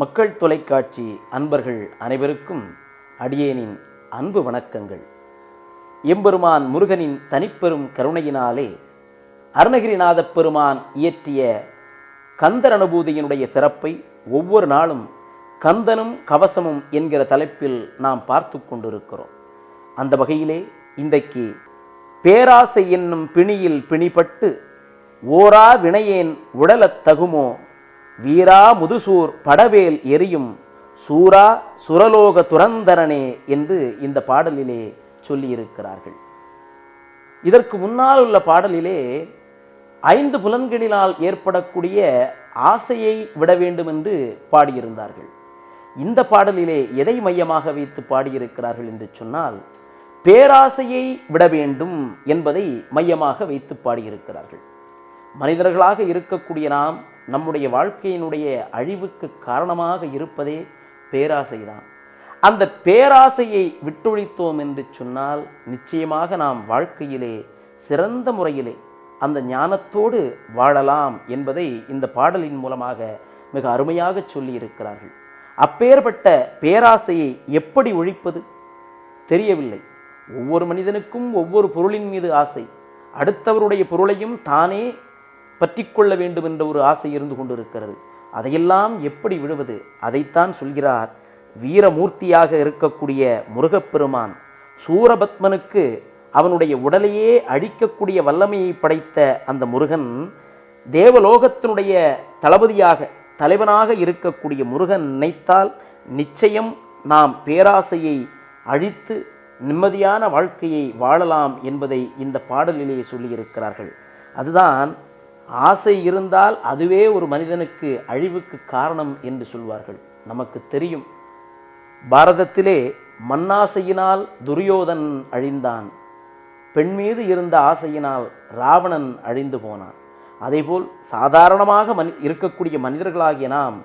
மக்கள் தொலைக்காட்சி அன்பர்கள் அனைவருக்கும் அடியேனின் அன்பு வணக்கங்கள். எம்பெருமான் முருகனின் தனிப்பெரும் கருணையினாலே அருணகிரிநாதப் பெருமான் இயற்றிய கந்தர் அனுபூதியினுடைய சிறப்பை ஒவ்வொரு நாளும் கந்தனும் கவசமும் என்கிற தலைப்பில் நாம் பார்த்து கொண்டிருக்கிறோம். அந்த வகையிலே இன்றைக்கு பேராசை என்னும் பிணியில் பிணிப்பட்டு ஓரா வினையேன் உடலத் தகுமோ வீரா முதுசூர் படவேல் எரியும் சூரா சுரலோக துரந்தரனே என்று இந்த பாடலிலே சொல்லியிருக்கிறார்கள். இதற்கு முன்னால் உள்ள பாடலிலே ஐந்து புலன்களினால் ஏற்படக்கூடிய ஆசையை விட வேண்டும் என்று பாடியிருந்தார்கள். இந்த பாடலிலே எதை மையமாக வைத்து பாடியிருக்கிறார்கள் என்று சொன்னால் பேராசையை விட வேண்டும் என்பதை மையமாக வைத்து பாடியிருக்கிறார்கள். மனிதர்களாக இருக்கக்கூடிய நாம் நம்முடைய வாழ்க்கையினுடைய அழிவுக்கு காரணமாக இருப்பதே பேராசைதான். அந்த பேராசையை விட்டொழித்தோம் என்று சொன்னால் நிச்சயமாக நாம் வாழ்க்கையிலே சிறந்த முறையிலே அந்த ஞானத்தோடு வாழலாம் என்பதை இந்த பாடலின் மூலமாக மிக அருமையாக சொல்லி இருக்கிறார்கள் அப்பேற்பட்ட பேராசையை எப்படி ஒழிப்பது? தெரியவில்லை. ஒவ்வொரு மனிதனுக்கும் ஒவ்வொரு பொருளின் மீது ஆசை. அடுத்தவருடைய பொருளையும் தானே பற்றி கொள்ள வேண்டும் என்ற ஒரு ஆசை இருந்து கொண்டிருக்கிறது. அதையெல்லாம் எப்படி விடுவது? அதைத்தான் சொல்கிறார். வீரமூர்த்தியாக இருக்கக்கூடிய முருகப்பெருமான் சூரபத்மனுக்கு அவனுடைய உடலையே அழிக்கக்கூடிய வல்லமையை படைத்த அந்த முருகன் தேவலோகத்தினுடைய தளபதியாக தலைவனாக இருக்கக்கூடிய முருகன் நினைத்தால் நிச்சயம் நாம் பேராசையை அழித்து நிம்மதியான வாழ்க்கையை வாழலாம் என்பதை இந்த பாடலிலே சொல்லியிருக்கிறார்கள். அதுதான் ஆசை இருந்தால் அதுவே ஒரு மனிதனுக்கு அழிவுக்கு காரணம் என்று சொல்வார்கள். நமக்கு தெரியும். பாரதத்திலே மண்ணாசையினால் துரியோதன் அழிந்தான். பெண் மீது இருந்த ஆசையினால் ராவணன் அழிந்து போனான். அதேபோல் சாதாரணமாக மனி இருக்கக்கூடிய மனிதர்களாகிய நாம்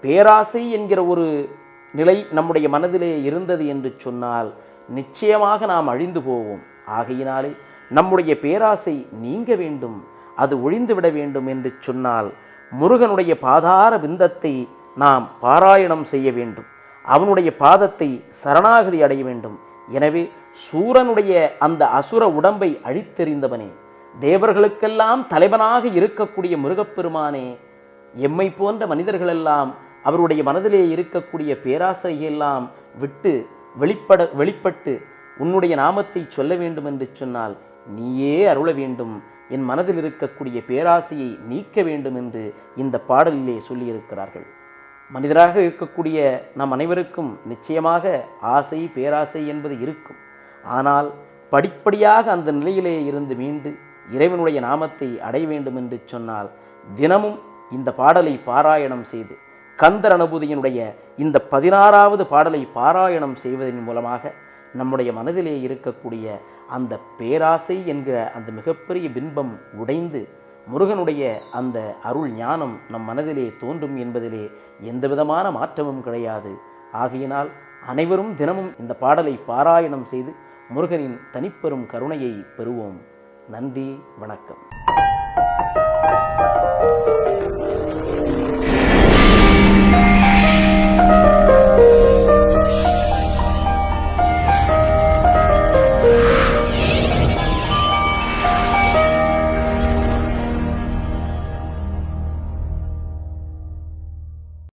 பேராசை என்கிற ஒரு நிலை நம்முடைய மனதிலே இருந்தது என்று சொன்னால் நிச்சயமாக நாம் அழிந்து போவோம். ஆகையினாலே நம்முடைய பேராசை நீங்க வேண்டும். அது ஒழிந்துவிட வேண்டும் என்று சொன்னால் முருகனுடைய பாதார பிந்தத்தை நாம் பாராயணம் செய்ய வேண்டும். அவனுடைய பாதத்தை சரணாகதி அடைய வேண்டும். எனவே சூரனுடைய அந்த அசுர உடம்பை அழித்தெறிந்தவனே தேவர்களுக்கெல்லாம் தலைவனாக இருக்கக்கூடிய முருகப்பெருமானே எம்மை போன்ற மனிதர்களெல்லாம் அவருடைய மனதிலே இருக்கக்கூடிய பேராசையெல்லாம் விட்டு வெளிப்பட வெளிப்பட்டு உன்னுடைய நாமத்தை சொல்ல வேண்டும் என்று சொன்னால் நீயே அருள வேண்டும். என் மனதில் இருக்கக்கூடிய பேராசையை நீக்க வேண்டும் என்று இந்த பாடலிலே சொல்லியிருக்கிறார்கள். மனிதராக இருக்கக்கூடிய நம் அனைவருக்கும் நிச்சயமாக ஆசை பேராசை என்பது இருக்கும். ஆனால் படிப்படியாக அந்த நிலையிலே இருந்து மீண்டு இறைவனுடைய நாமத்தை அடைய வேண்டும் என்று சொன்னால் தினமும் இந்த பாடலை பாராயணம் செய்து கந்தர் அனுபூதியினுடைய இந்த பதினாறாவது பாடலை பாராயணம் செய்வதன் மூலமாக நம்முடைய மனதிலே இருக்கக்கூடிய அந்த பேராசை என்கிற அந்த மிகப்பெரிய பின்பம் உடைந்து முருகனுடைய அந்த அருள் ஞானம் நம் மனதிலே தோன்றும் என்பதிலே எந்த விதமான மாற்றமும் கிடையாது. ஆகையினால் அனைவரும் தினமும் இந்த பாடலை பாராயணம் செய்து முருகனின் தனிப்பெரும் கருணையை பெறுவோம். நன்றி வணக்கம்.